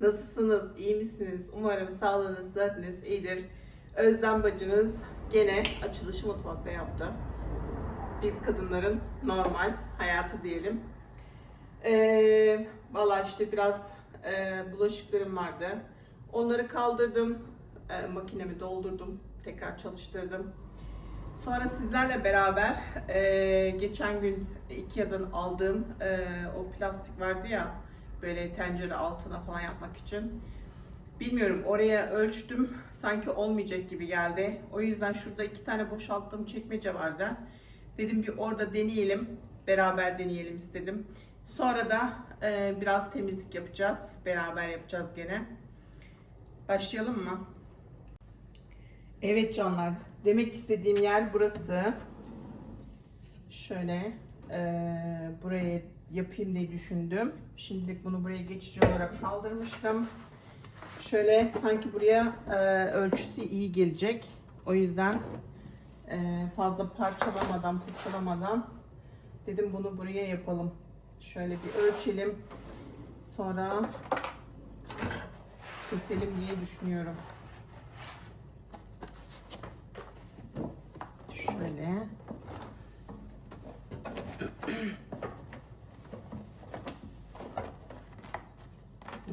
Nasılsınız, iyi misiniz? Umarım sağlığınız, sıhhatiniz iyidir. Özlem bacınız gene açılışı mutfakta yaptı. Biz kadınların normal hayatı diyelim. Ee, Valla işte biraz e, bulaşıklarım vardı. Onları kaldırdım, e, makinemi doldurdum, tekrar çalıştırdım. Sonra sizlerle beraber e, geçen gün Ikea'dan aldığım e, o plastik vardı ya böyle tencere altına falan yapmak için. Bilmiyorum oraya ölçtüm sanki olmayacak gibi geldi. O yüzden şurada iki tane boşalttığım çekmece vardı. Dedim bir orada deneyelim. Beraber deneyelim istedim. Sonra da e, biraz temizlik yapacağız. Beraber yapacağız gene. Başlayalım mı? Evet canlar. Demek istediğim yer burası. Şöyle eee, buraya yapayım diye düşündüm. Şimdilik bunu buraya geçici olarak kaldırmıştım. Şöyle sanki buraya eee, ölçüsü iyi gelecek. O yüzden eee, fazla parçalamadan, parçalamadan dedim bunu buraya yapalım. Şöyle bir ölçelim. Sonra keselim diye düşünüyorum. Şöyle.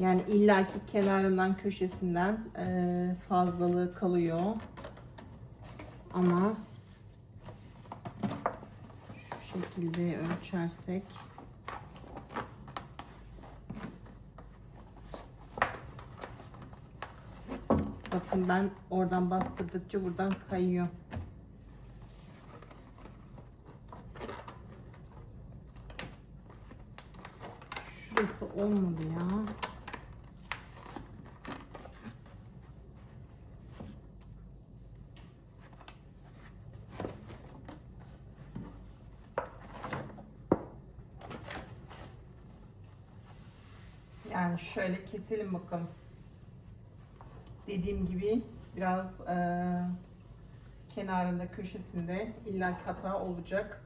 Yani illaki kenarından köşesinden eee, fazlalığı kalıyor. Ama şu şekilde ölçersek Bakın ben oradan bastırdıkça buradan kayıyor. Şurası olmadı ya. Yani şöyle keselim bakalım. Dediğim gibi biraz eee, kenarında köşesinde illaki hata olacak.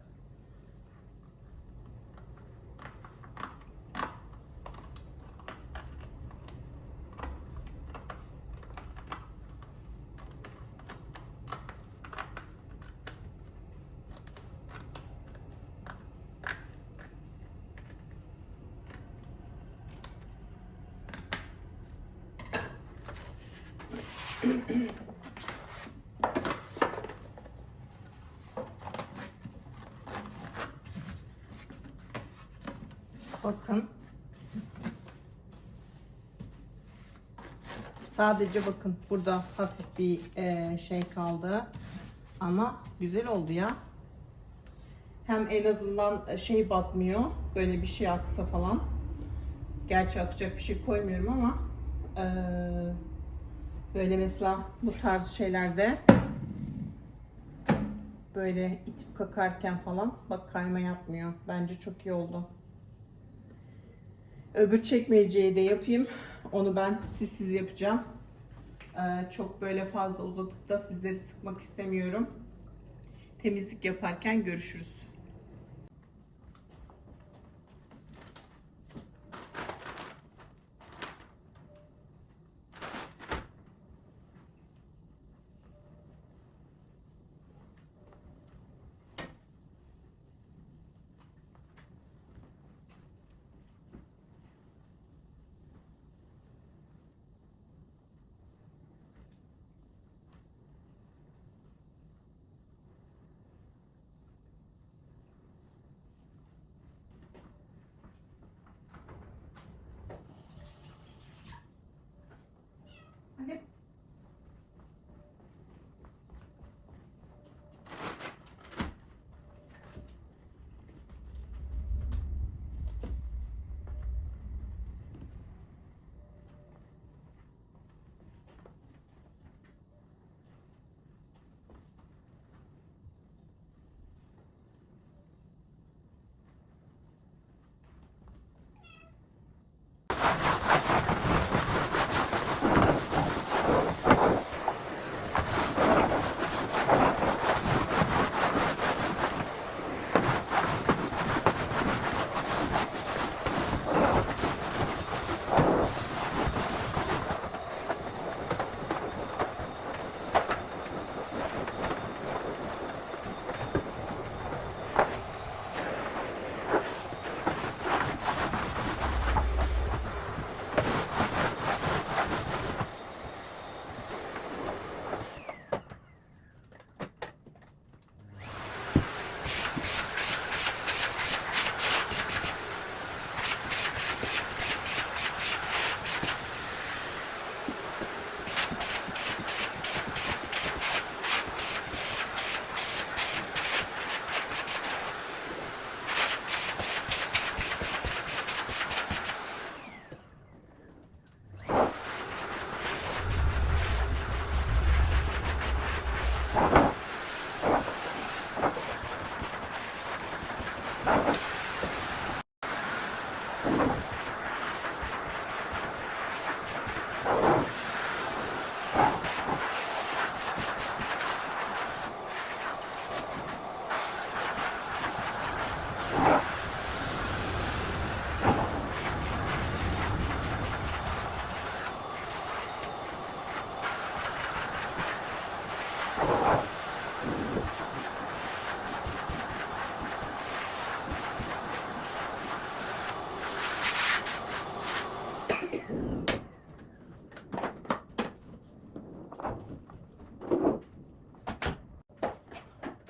Bakın. Sadece bakın burada hafif bir eee, şey kaldı. Ama güzel oldu ya. Hem en azından şey batmıyor. Böyle bir şey aksa falan. Gerçi akacak bir şey koymuyorum ama eee, böyle mesela bu tarz şeylerde böyle itip kakarken falan bak kayma yapmıyor. Bence çok iyi oldu. Öbür çekmeceyi de yapayım. Onu ben sizsiz yapacağım. Ee, çok böyle fazla uzatıp da sizleri sıkmak istemiyorum. Temizlik yaparken görüşürüz.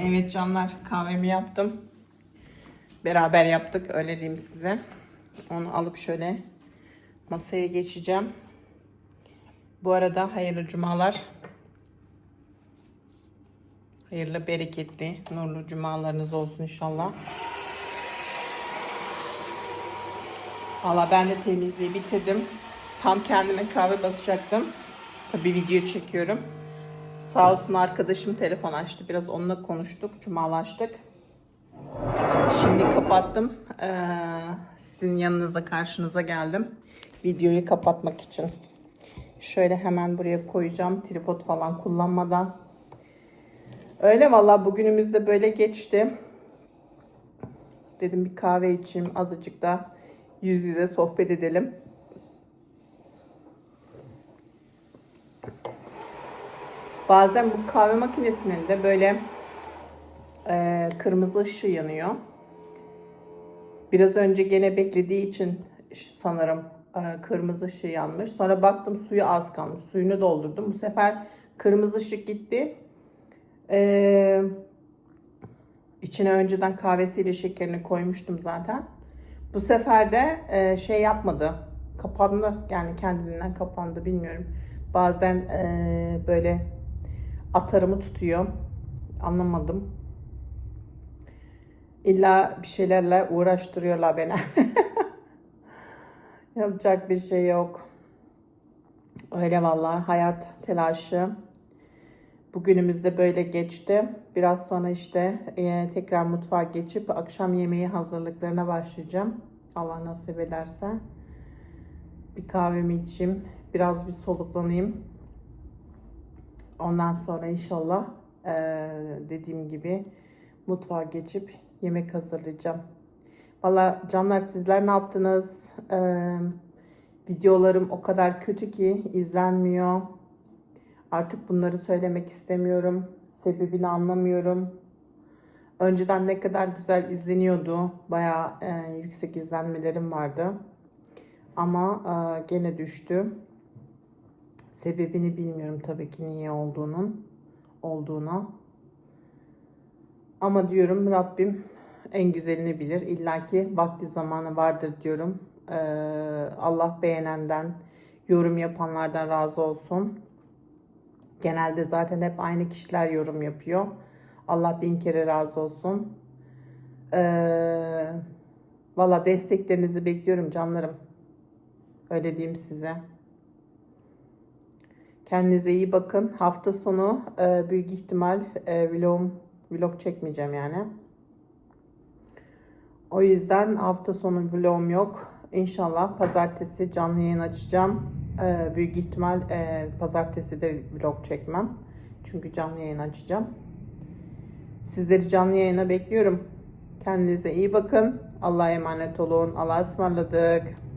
Evet canlar kahvemi yaptım. Beraber yaptık öyle diyeyim size. Onu alıp şöyle masaya geçeceğim. Bu arada hayırlı cumalar. Hayırlı, bereketli, nurlu cumalarınız olsun inşallah. Valla ben de temizliği bitirdim. Tam kendime kahve basacaktım. Bir video çekiyorum. Sağ olsun arkadaşım telefon açtı. Biraz onunla konuştuk. Cumalaştık. Şimdi kapattım. Ee, sizin yanınıza karşınıza geldim. Videoyu kapatmak için. Şöyle hemen buraya koyacağım. Tripod falan kullanmadan. Öyle valla bugünümüz de böyle geçti. Dedim bir kahve içeyim azıcık da yüz yüze sohbet edelim. Bazen bu kahve makinesinin de böyle e, kırmızı ışığı yanıyor. Biraz önce gene beklediği için sanırım e, kırmızı ışığı yanmış. Sonra baktım suyu az kalmış. Suyunu doldurdum. Bu sefer kırmızı ışık gitti. E, içine önceden kahvesiyle şekerini koymuştum zaten. Bu sefer de e, şey yapmadı. Kapandı. Yani kendiliğinden kapandı bilmiyorum. Bazen e, böyle atarımı tutuyor. Anlamadım. İlla bir şeylerle uğraştırıyorlar beni. Yapacak bir şey yok. Öyle vallahi hayat telaşı. Bugünümüz de böyle geçti. Biraz sonra işte e, tekrar mutfağa geçip akşam yemeği hazırlıklarına başlayacağım. Allah nasip ederse. Bir kahvemi içeyim. Biraz bir soluklanayım. Ondan sonra inşallah e, dediğim gibi mutfağa geçip yemek hazırlayacağım. Valla canlar sizler ne yaptınız? E, videolarım o kadar kötü ki izlenmiyor. Artık bunları söylemek istemiyorum. Sebebini anlamıyorum. Önceden ne kadar güzel izleniyordu. Bayağı e, yüksek izlenmelerim vardı. Ama e, gene düştü. Sebebini bilmiyorum tabii ki niye olduğunun olduğuna. Ama diyorum Rabbim en güzelini bilir. İlla ki vakti zamanı vardır diyorum. Ee, Allah beğenenden, yorum yapanlardan razı olsun. Genelde zaten hep aynı kişiler yorum yapıyor. Allah bin kere razı olsun. Ee, Valla desteklerinizi bekliyorum canlarım. Öyle diyeyim size. Kendinize iyi bakın. Hafta sonu e, büyük ihtimal e, vlog, vlog çekmeyeceğim yani. O yüzden hafta sonu vlogum yok. İnşallah pazartesi canlı yayın açacağım. E, büyük ihtimal e, pazartesi de vlog çekmem. Çünkü canlı yayın açacağım. Sizleri canlı yayına bekliyorum. Kendinize iyi bakın. Allah'a emanet olun. Allah'a ısmarladık.